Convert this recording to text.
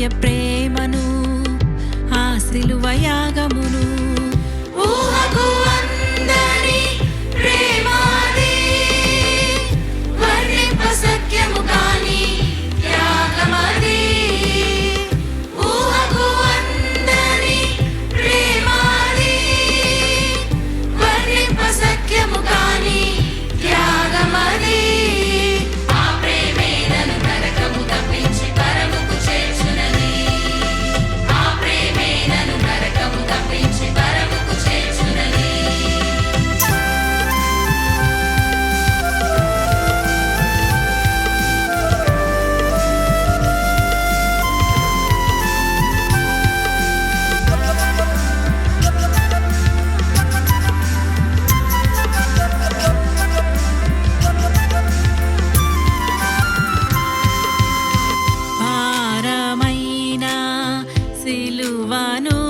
je prijs. సిలువను.